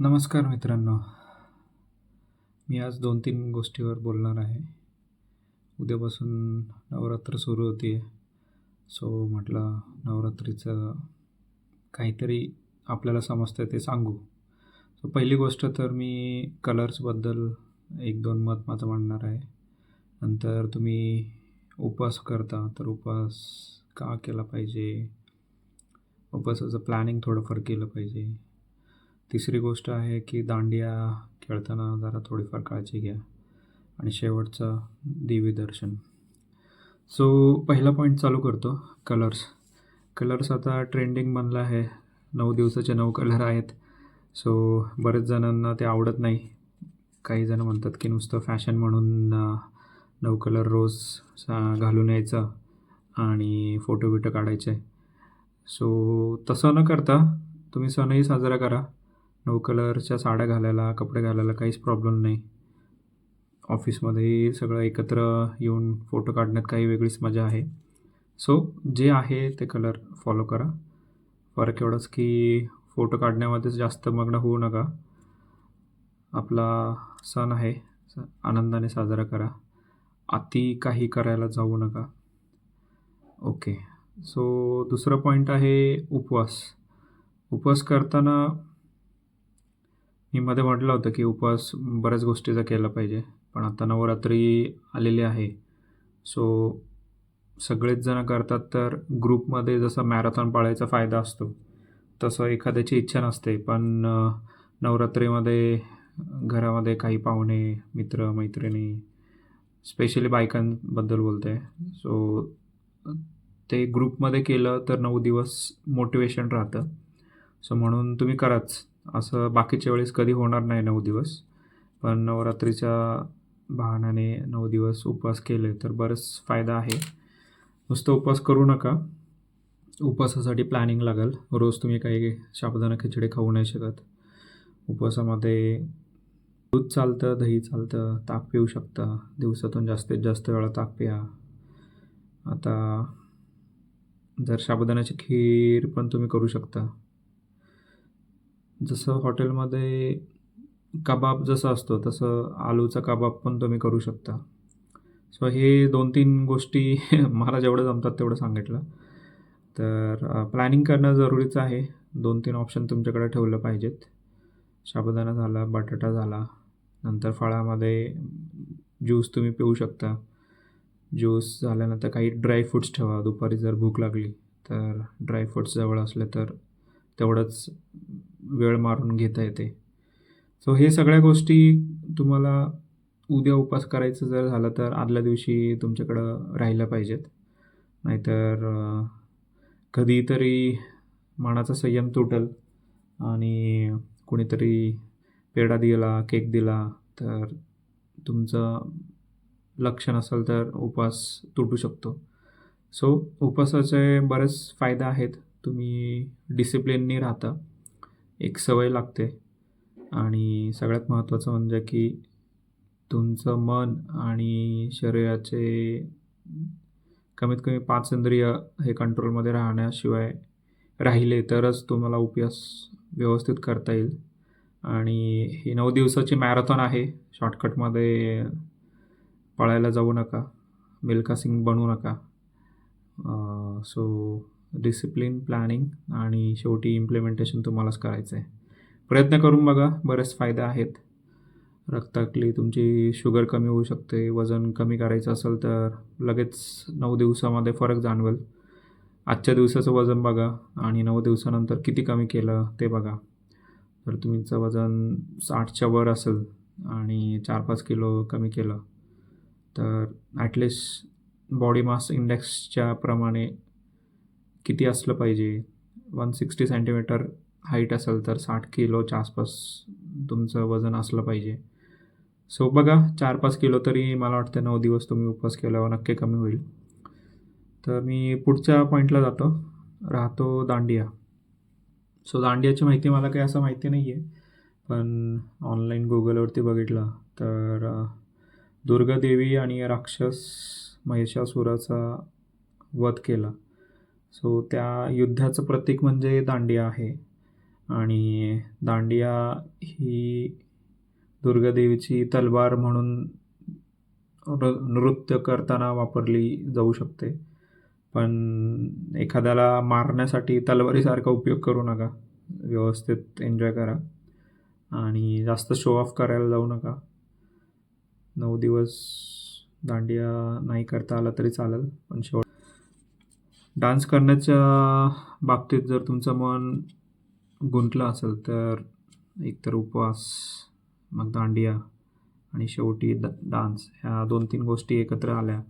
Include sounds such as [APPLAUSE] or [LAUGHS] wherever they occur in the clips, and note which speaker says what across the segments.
Speaker 1: नमस्कार मित्रांनो. मी आज दोन तीन गोष्टीवर बोलणार आहे. उद्यापासून नवरात्र सुरू होते सो म्हटलं नवरात्रीचं काहीतरी आपल्याला समजतं ते सांगू. सो पहिली गोष्ट तर मी कलर्सबद्दल एक दोन मत माझं मांडणार आहे. नंतर तुम्ही उपवास करता तर उपवास का केला पाहिजे? उपवासाचं प्लॅनिंग थोडंफार केलं पाहिजे. तिसरी गोष्ट आहे की दांडिया खेळताना जरा थोडीफार काळजी घ्या. आणि शेवटचं देवी दर्शन सो पहिला पॉईंट चालू करतो. कलर्स कलर्स आता ट्रेंडिंग बनलं आहे. नऊ दिवसाचे नऊ कलर आहेत. सो बरेच जणांना ते आवडत नाही. काही जण म्हणतात की नुसतं फॅशन म्हणून नऊ कलर रोज सा- घालून यायचं आणि फोटो बिटो काढायचे. सो तसं न करता तुम्ही सणही साजरा करा. नऊ कलरच्या साड्या घालायला कपडे घालायला काहीच प्रॉब्लेम नाही. ऑफिसमध्ये सगळं एकत्र येऊन फोटो काढण्यात काही वेगळीच मजा आहे. सो जे आहे ते कलर फॉलो करा. फरक एवढंच की फोटो काढण्यामध्येच जास्त मग्न होऊ नका. आपला सण आहे स- आनंदाने साजरा करा. अति काही करायला जाऊ नका. ओके सो दुसरं पॉईंट आहे उपवास. उपवास करताना मी मध्ये म्हटलं होतं की उपवास बऱ्याच गोष्टीचा केला पाहिजे पण आता नवरात्री आलेली आहे. सो सगळेच जण करतात तर ग्रुपमध्ये जसा मॅरेथॉन पाळायचा फायदा असतो तसं एखाद्याची इच्छा नसते. पण नवरात्रीमध्ये घरामध्ये काही पाहुणे मित्र मैत्रिणी स्पेशली बायकांबद्दल बोलते. आहे सो ते ग्रुपमध्ये केलं तर नऊ दिवस मोटिवेशन राहतं. सो म्हणून तुम्ही कराच. असं बाकीच्या वेळेस कधी होणार नाही नऊ दिवस पण नवरात्रीच्या बहाण्याने नऊ दिवस उपवास केले तर बरंच फायदा आहे. नुसतं उपवास करू नका. उपवासासाठी प्लॅनिंग लागेल. रोज तुम्ही काही साबुदाणा खिचडी खाऊ नाही शकत. उपवासामध्ये दूध चालतं दही चालतं ताक पिऊ शकता. दिवसातून जास्तीत जास्त वेळा ताक प्या. आता जर साबुदाण्याची खीर पण तुम्ही करू शकता. जसं हॉटेलमध्ये कबाब जसं असतो तसं आलूचा कबाब पण तुम्ही करू शकता. सो हे दोन तीन गोष्टी [LAUGHS] मला जेवढं जमतात तेवढं सांगितलं. तर प्लॅनिंग करणं जरुरीचं आहे. दोन तीन ऑप्शन तुमच्याकडे ठेवलं पाहिजेत. साबुदाणा झाला बटाटा झाला नंतर फळामध्ये ज्यूस तुम्ही पिऊ शकता. ज्यूस झाल्यानंतर काही ड्रायफ्रूट्स ठेवा. दुपारी जर भूक लागली तर ड्रायफ्रूट्स जवळ असले तर तेवढंच वेळ मारून घेता येते. सो हे सगळ्या गोष्टी तुम्हाला उद्या उपवास करायचं जर झालं तर आदल्या दिवशी तुमच्याकडं राहिल्या पाहिजेत. नाहीतर कधीतरी मनाचा संयम तुटल आणि कोणीतरी पेढा दिला केक दिला तर तुमचं लक्ष नसेल तर उपवास तुटू शकतो. सो उपासाचे बरेच फायदे आहेत. तुम्ही डिसिप्लिननी राहता. एक सवय लागते. आणि सगळ्यात महत्त्वाचं म्हणजे की तुमचं मन आणि शरीराचे कमीत कमी पाच इंद्रिय हे कंट्रोलमध्ये राहण्याशिवाय राहिले तरच तुम्हाला उपयास व्यवस्थित करता येईल. आणि ही नऊ दिवसाची मॅरेथॉन आहे. शॉर्टकटमध्ये पळायला जाऊ नका. मिल्का सिंग बनू नका. सो डिसिप्लिन प्लॅनिंग आणि शेवटी इम्प्लिमेंटेशन तुम्हालाच करायचं आहे प्रयत्न करून बघा बरेच फायदे आहेत. रक्तातली तुमची शुगर कमी होऊ शकते वजन कमी करायचं असेल तर लगेच नऊ दिवसामध्ये फरक जाणवेल. आजच्या दिवसाचं वजन बघा आणि नऊ दिवसानंतर किती कमी केलं ते बघा. तर तुमचं वजन साठच्या वर असेल आणि चार पाच किलो कमी केलं तर ॲटलिस्ट बॉडी मास इंडेक्सच्या प्रमाणे किती असलं पाहिजे? वन सिक्स्टी सेंटीमीटर हाईट असेल तर साठ किलोच्या आसपास तुमचं वजन असलं पाहिजे. सो बघा चार पाच किलो तरी मला वाटतं नऊ दिवस तुम्ही उपवास केल्यावर नक्की कमी होईल. तर मी पुढच्या पॉईंटला जातो. राहतो दांडिया. सो दांडियाची माहिती मला काही असं माहिती नाही आहे पण ऑनलाईन गुगलवरती बघितलं तर दुर्गादेवी आणि राक्षस महिषासुराचा वध केला. सो त्या युद्धाचं प्रतीक म्हणजे दांडिया आहे. आणि दांडिया ही दुर्गादेवीची तलवार म्हणून नृत्य करताना वापरली जाऊ शकते. पण एखाद्याला मारण्यासाठी तलवारीसारखा उपयोग करू नका. व्यवस्थित एन्जॉय करा. आणि जास्त शो ऑफ करायला जाऊ नका. नऊ दिवस दांडिया नाही करता आला तरी चालेल पण शेवट डान्स करण्याच्या बाबतीत जर तुमचं मन गुंतलं असेल तर एकतर उपवास मग दांडिया आणि शेवटी द डान्स ह्या दोन तीन गोष्टी एकत्र आल्या.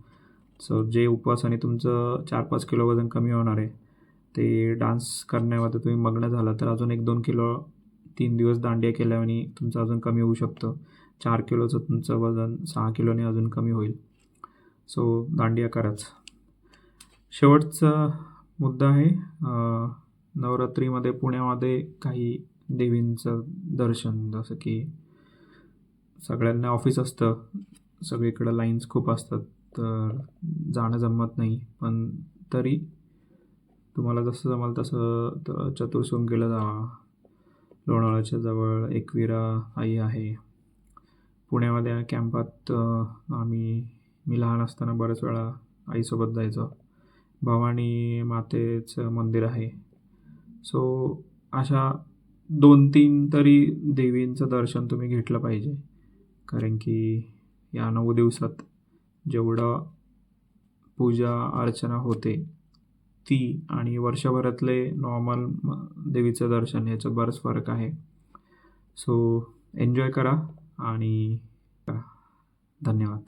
Speaker 1: सो जे उपवासाने तुमचं चार पाच किलो वजन कमी होणार आहे ते डान्स करण्यामध्ये तुम्ही मग्न झाला तर अजून एक दोन किलो तीन दिवस दांडिया केल्याने तुमचं अजून कमी होऊ शकतं. चार किलोचं तुमचं वजन सहा किलोने अजून कमी होईल. सो दांडिया कराच. शेवटचा मुद्दा आहे नवरात्रीमध्ये पुण्यामध्ये काही देवींचं दर्शन जसं की सगळ्यांना ऑफिस असतं सगळीकडं लाईन्स खूप असतात तर जाणं जमत नाही. पण तरी तुम्हाला जसं जमाल तसं तर चतुर्सुंगीला जावा लोणावळ्याच्या जवळ एकविरा आई आहे. पुण्यामध्ये कॅम्पात आम्ही मी लहान असताना बऱ्याच वेळा आईसोबत जायचो. भवानी मातेचं मंदिर आहे. सो अशा दोन तीन तरी देवींचं दर्शन तुम्ही घेतलं पाहिजे. कारण की या नऊ दिवसात जेवढं पूजा अर्चना होते ती आणि वर्षभरातले नॉर्मल देवीचं दर्शन ह्याचं बरंच फरक आहे. सो एन्जॉय करा आणि धन्यवाद.